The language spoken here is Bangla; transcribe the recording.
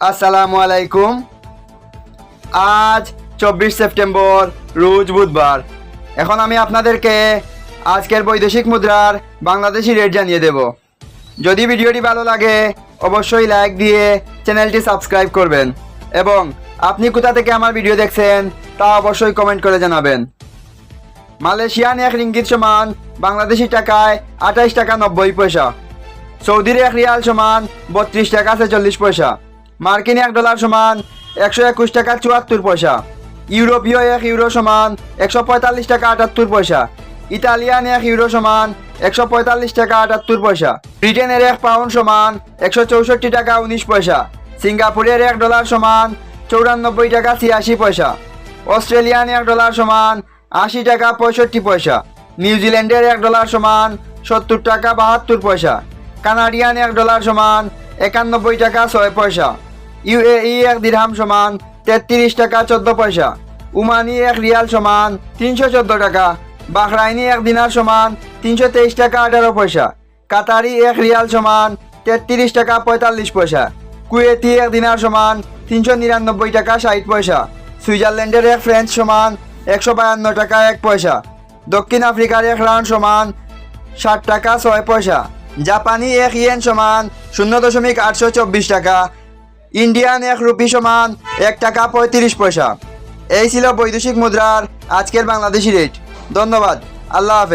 আসসালামু আলাইকুম। আজ চব্বিশ সেপ্টেম্বর, রোজ বুধবার। এখন আমি আপনাদেরকে আজকের বৈদেশিক মুদ্রার বাংলাদেশি রেট জানিয়ে দেব। যদি ভিডিওটি ভালো লাগে, অবশ্যই লাইক দিয়ে চ্যানেলটি সাবস্ক্রাইব করবেন। এবং আপনি কোথা থেকে আমার ভিডিও দেখছেন, তা অবশ্যই কমেন্ট করে জানাবেন। মালয়েশিয়ান এক রিঙ্গিত সমান বাংলাদেশি টাকায় আঠাইশ টাকা নব্বই পয়সা। সৌদির এক রিয়াল সমান বত্রিশ টাকা ছেচল্লিশ পয়সা। মার্কিন এক ডলার সমান একশো একুশ টাকা চুয়াত্তর পয়সা। ইউরোপীয় এক ইউরো সমান একশো পঁয়তাল্লিশ টাকা আটাত্তর পয়সা। ইতালিয়ান এক ইউরো সমান একশো পঁয়তাল্লিশ টাকা আটাত্তর পয়সা। ব্রিটেনের এক পাউন্ড সমান একশো চৌষট্টি টাকা উনিশ পয়সা। সিঙ্গাপুরের এক ডলার সমান চৌরানব্বই টাকা ছিয়াশি পয়সা। অস্ট্রেলিয়ান এক ডলার সমান আশি টাকা পঁয়ষট্টি পয়সা। নিউজিল্যান্ডের এক ডলার সমান সত্তর টাকা বাহাত্তর পয়সা। কানাডিয়ান এক ডলার সমান একানব্বই টাকা ছয় পয়সা। ইউএই এক দিরহাম সমান তেত্রিশ টাকা চোদ্দ পয়সা, উমানি এক রিয়াল সমান তিনশো চোদ্দ টাকা, বাহরাইনি এক দিনার সমান তিনশো তেইশ টাকা আঠারো পয়সা, কাতারি এক রিয়াল সমান তেত্রিশ টাকা পঁয়তাল্লিশ পয়সা, কুয়েতি এক দিনার সমান তিনশো নিরানব্বই টাকা ষাট পয়সা, সুইজারল্যান্ডের এক ফ্রেঞ্চ সমান একশো বায়ান্ন টাকা এক পয়সা, দক্ষিণ আফ্রিকার এক রান সমান ষাট টাকা ছয় পয়সা, জাপানি এক ইয়েন সমান শূন্য দশমিক আটশো চব্বিশ টাকা ইন্ডিয়ান এক রুপি সমান এক টাকা পঁয়ত্রিশ পয়সা। এই ছিল বৈদেশিক মুদ্রার আজকের বাংলাদেশি রেট ধন্যবাদ। আল্লাহ হাফেজ।